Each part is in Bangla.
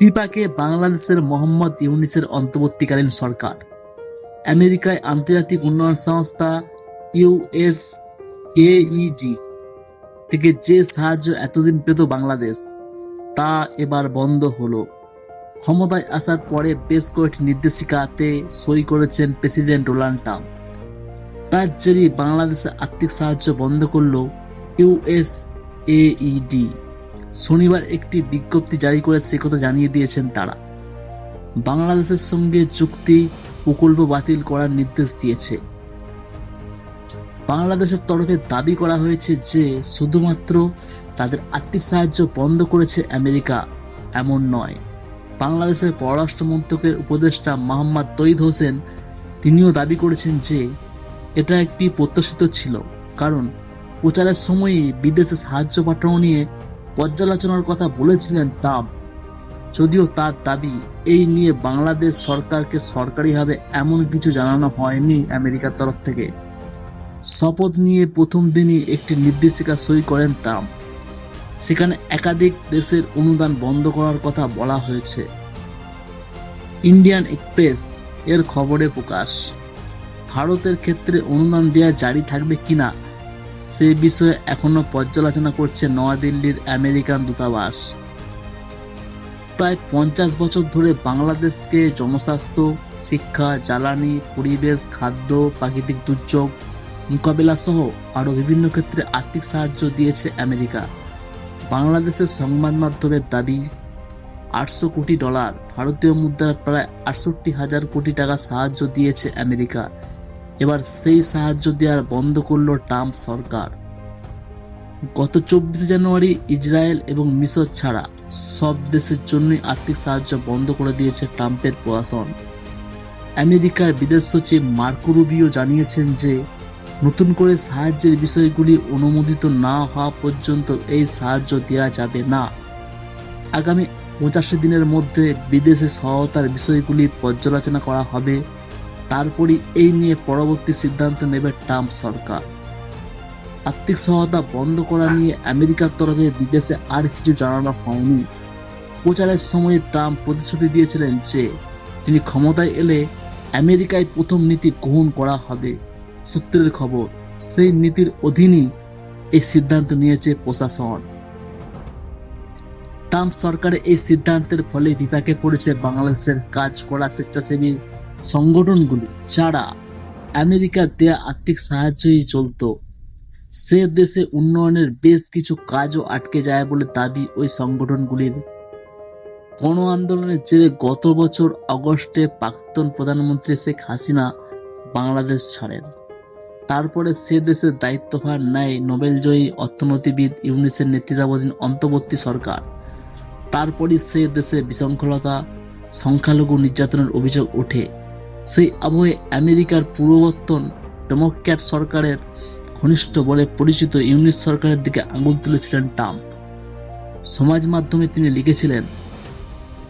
পিপাকে বাংলাদেশের মোহাম্মদ ইউনিসের অন্তর্বর্তীকালীন সরকার। আমেরিকায় আন্তর্জাতিক উন্নয়ন সংস্থা ইউএস এইডি থেকে যে সাহায্য এতদিন পেত বাংলাদেশ, তা এবার বন্ধ হলো। ক্ষমতায় আসার পরে বেশ কয়েকটি নির্দেশিকাতে সই করেছেন প্রেসিডেন্ট ডোনাল্ড ট্রাম্প। তার জেরে বাংলাদেশে আর্থিক সাহায্য বন্ধ করল ইউএস এইডি শনিবার একটি বিজ্ঞপ্তি জারি করে সে কথা জানিয়ে দিয়েছেন তারা। বাংলাদেশের সঙ্গে চুক্তি প্রকল্প বাতিল করার নির্দেশ দিয়েছে। বাংলাদেশের তরফে দাবি করা হয়েছে যে, শুধুমাত্র তাদের আর্থিক সাহায্য বন্ধ করেছে আমেরিকা, এমন নয়। বাংলাদেশের পররাষ্ট্র মন্ত্রকের উপদেষ্টা মোহাম্মদ তৈদ হোসেন তিনিও দাবি করেছেন যে, এটা একটি প্রত্যাশিত ছিল। কারণ প্রচারের সময়ই বিদেশে সাহায্য পাঠানো নিয়ে পর্যালোচনার কথা বলেছিলেন ট্রাম্প। যদিও তার দাবি এই নিয়ে বাংলাদেশ সরকারকে সরকারিভাবে এমন কিছু জানানো হয়নি আমেরিকার তরফ থেকে। শপথ নিয়ে প্রথম দিনই একটি নির্দেশিকা সই করেন ট্রাম্প। সেখানে একাধিক দেশের অনুদান বন্ধ করার কথা বলা হয়েছে। ইন্ডিয়ান এক্সপ্রেস এর খবরে প্রকাশ, ভারতের ক্ষেত্রে অনুদান দেওয়া জারি থাকবে কিনা সে বিষয়ে এখনও পর্যালোচনা করছে নয়াদিল্লির আমেরিকান দূতাবাস। প্রায় পঞ্চাশ বছর ধরে বাংলাদেশকে জনস্বাস্থ্য, শিক্ষা, জ্বালানি, পরিবেশ, খাদ্য, প্রাকৃতিক দুর্যোগ মোকাবেলা সহ আরও বিভিন্ন ক্ষেত্রে আর্থিক সাহায্য দিয়েছে আমেরিকা। বাংলাদেশের সংবাদ মাধ্যমের দাবি, আটশো কোটি ডলার ভারতীয় মুদ্রার প্রায় আটষট্টি হাজার কোটি টাকা সাহায্য দিয়েছে আমেরিকা। এবার সেই সাহায্য দেওয়ার বন্ধ করল ট্রাম্প সরকার। গত চব্বিশে জানুয়ারি ইসরায়েল এবং মিশর ছাড়া সব দেশের জন্যই আর্থিক সাহায্য বন্ধ করে দিয়েছে ট্রাম্পের প্রশাসন। আমেরিকার বিদেশ সচিব মার্কো রুবিও জানিয়েছেন যে, নতুন করে সাহায্যের বিষয়গুলি অনুমোদিত না হওয়া পর্যন্ত এই সাহায্য দেওয়া যাবে না। আগামী পঁচাশি দিনের মধ্যে বিদেশে সহায়তার বিষয়গুলি পর্যালোচনা করা হবে। তারপরই এই নিয়ে পরবর্তী সিদ্ধান্ত নেবে ট্রাম্প সরকার। আর্থিক সহায়তা বন্ধ করা নিয়ে আমেরিকার তরফে বিদেশে আর কিছু জানানো হয়নি। প্রচারের সময় ট্রাম্প প্রতিশ্রুতি দিয়েছিলেন যে, তিনি ক্ষমতায় এলে আমেরিকায় প্রথম নীতি গ্রহণ করা হবে। সূত্রের খবর, সেই নীতির অধীনই এই সিদ্ধান্ত নিয়েছে প্রশাসন। ট্রাম্প সরকারের এই সিদ্ধান্তের ফলে বিপাকে পড়েছে বাংলাদেশের কাজ করা স্বেচ্ছাসেবী সংগঠনগুলি যারা আমেরিকার দেয়া আর্থিক সাহায্যই চলত। সে দেশে উন্নয়নের বেশ কিছু কাজও আটকে যায় বলে দাবি ওই সংগঠনগুলির। গণ আন্দোলনের জেরে গত বছর অগস্টে প্রাক্তন প্রধানমন্ত্রী শেখ হাসিনা বাংলাদেশ ছাড়েন। তারপরে সে দেশের দায়িত্বভার নেয় নোবেলজয়ী অর্থনীতিবিদ ইউনিসের নেতৃত্বাধীন অন্তর্বর্তী সরকার। তারপরই সে দেশে বিশৃঙ্খলতা, সংখ্যালঘু নির্যাতনের অভিযোগ ওঠে। সেই আবহে আমেরিকার পূর্ববর্তন ডেমোক্র্যাট সরকারের ঘনিষ্ঠ বলে পরিচিত ইউনিট সরকারের দিকে আঙুল তুলেছিলেন ট্রাম্প। সমাজ মাধ্যমে তিনি লিখেছিলেন,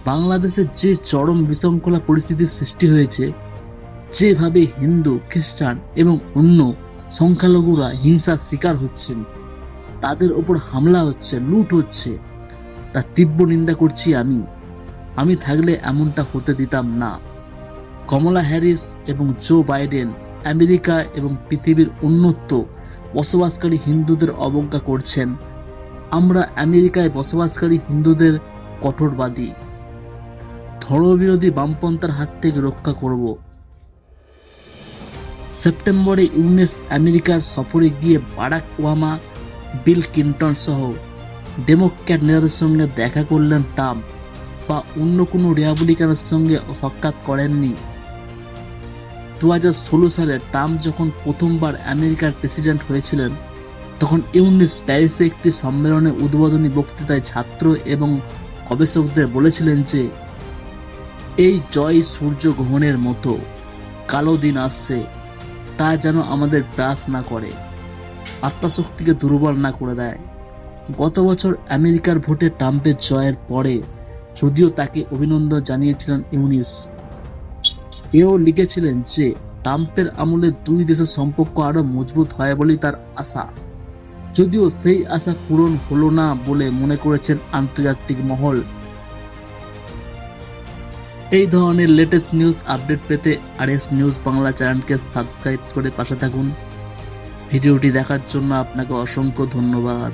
বাংলাদেশে যে চরম বিশৃঙ্খলা পরিস্থিতির সৃষ্টি হয়েছে, যেভাবে হিন্দু, খ্রিস্টান এবং অন্য সংখ্যালঘুরা হিংসার শিকার হচ্ছেন তাদের ওপর হামলা হচ্ছে, লুট হচ্ছে তার তীব্র নিন্দা করছি আমি। আমি থাকলে এমনটা হতে দিতাম না। কমলা হ্যারিস এবং জো বাইডেন আমেরিকা এবং পৃথিবীর উন্নত বসবাসকারী হিন্দুদের অবজ্ঞা করছেন। আমরা আমেরিকায় বসবাসকারী হিন্দুদের কঠোরবাদী। ধর্মবিরোধী বামপন্থার হাত থেকে রক্ষা করব। সেপ্টেম্বরে ইউনেস আমেরিকার সফরে গিয়ে বারাক ওবামা, বিল ক্লিন্টন সহ ডেমোক্র্যাট নেতাদের সঙ্গে দেখা করলেন ট্রাম্প বা অন্য কোনো রিপাবলিকানের সঙ্গে সাক্ষাৎ করেননি। দু হাজার ষোলো সালে ট্রাম্প যখন প্রথমবার আমেরিকার প্রেসিডেন্ট হয়েছিলেন, তখন ইউনিস প্যারিসে একটি সম্মেলনে উদ্বোধনী বক্তৃতায় ছাত্র এবং গবেষকদের বলেছিলেন যে, এই জয় সূর্যগ্রহণের মতো, কালো দিন আসছে, তা যেন আমাদের গ্রাস না করে, আত্মাশক্তিকে দুর্বল না করে দেয়। গত বছর আমেরিকার ভোটে ট্রাম্পের জয়ের পরে যদিও তাকে অভিনন্দন জানিয়েছিলেন ইউনিস এও লিখেছিলেন যে, ট্রাম্পের আমলে দুই দেশের সম্পর্ক আরও মজবুত হয় বলেই তার আশা। যদিও সেই আশা পূরণ হলো না বলে মনে করেছেন আন্তর্জাতিক মহল। এই ধরনের লেটেস্ট নিউজ আপডেট পেতে আর এস নিউজ বাংলা চ্যানেলকে সাবস্ক্রাইব করে পাশে থাকুন। ভিডিওটি দেখার জন্য আপনাকে অসংখ্য ধন্যবাদ।